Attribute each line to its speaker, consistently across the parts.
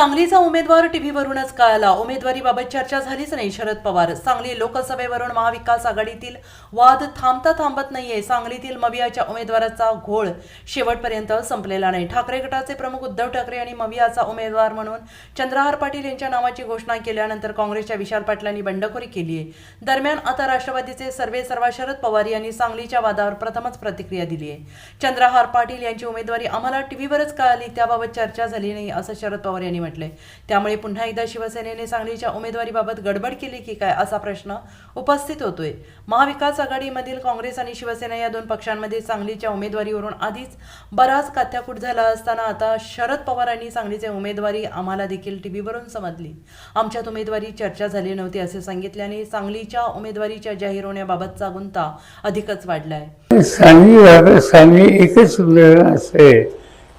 Speaker 1: सांगलीचा उमेदवार टीव्हीवरूनच कळाला. उमेदवारीबाबत चर्चा झालीच नाही शरद पवार. सांगली लोकसभेवरून महाविकास आघाडीतील वाद थांबता थांबत नाहीये. सांगलीतील मवियाच्या उमेदवाराचा घोळ शेवटपर्यंत संपलेला नाही. ठाकरे गटाचे प्रमुख उद्धव ठाकरे आणि मवियाचा उमेदवार म्हणून चंद्रहार पाटील यांच्या नावाची घोषणा केल्यानंतर काँग्रेसच्या विशाल पाटलांनी बंडखोरी केली आहे. दरम्यान आता राष्ट्रवादीचे सर्वे सर्वा शरद पवार यांनी सांगलीच्या वादावर प्रथमच प्रतिक्रिया दिली आहे. चंद्रहार पाटील यांची उमेदवारी आम्हाला टीव्हीवरच कळाली त्याबाबत चर्चा झाली नाही असं शरद पवार यांनी म्हटलंय. त्यामुळे पुन्हा एकदा शिवसेनेने सांगलीच्या उमेदवारीबाबत गडबड केली की काय असा प्रश्न उपस्थित होतोय. महाविकास आघाडीमधील काँग्रेस आणि शिवसेना या दोन पक्षांमध्ये सांगलीच्या उमेदवारीवरून आधीच बराच काथ्याकूट झाला असताना आता शरद पवारांनी सांगलीचे उमेदवारी आम्हाला देखील टीव्हीवरून समजली. आमच्यात उमेदवारी चर्चा झाली नव्हती असे सांगितल्याने सांगलीच्या उमेदवारीच्या जाहीर होण्याबाबतचा गुंता अधिकच वाढलाय.
Speaker 2: सांगली सांगली एकच उदाहरण असं आहे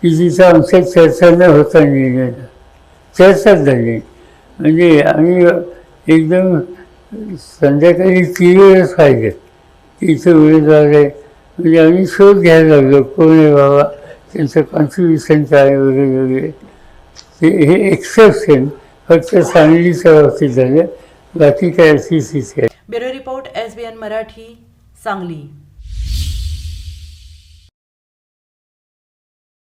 Speaker 2: की जिचा आमच्या चर्चा न होता निर्णय चर्चा झाली. म्हणजे आम्ही एकदम संध्याकाळी तीव्रच पाहिजे तिथे उमेदवार आहे म्हणजे आम्ही शोध घ्यायला लागलो कोण आहे बाबा? त्यांचं कॉन्ट्रीब्युशन काय आहे वगैरे वगैरे. ते हे एक्सेप्शन फक्त सांगलीच्या बाबतीत झालं. बाकी काय अशी स्थिती आहे.
Speaker 1: Bureau report S B N Marathi Sangli.